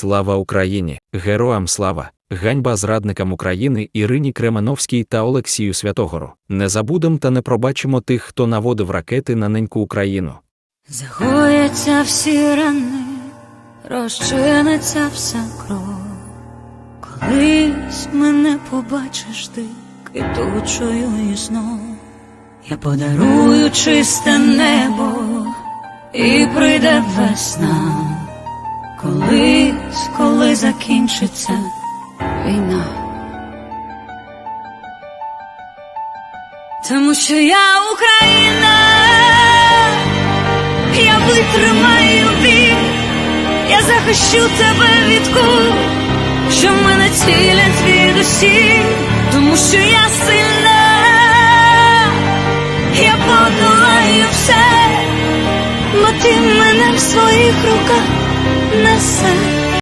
Слава Україні! Героям слава! Ганьба зрадникам України Ірині Кременовській та Олексію Святогору. Не забудем та не пробачимо тих, хто наводив ракети на неньку Україну. Загояться всі рани, розчиниться вся кров. Колись мене побачиш ти квітучою і знов. Я подарую чисте небо і прийде весна. Закінчиться війна. Тому що я Україна, я витримаю біль, я захищу тебе від кул, що мене цілять від усі, тому що я сильна, я подолаю все, бо ти мене в своїх руках несе.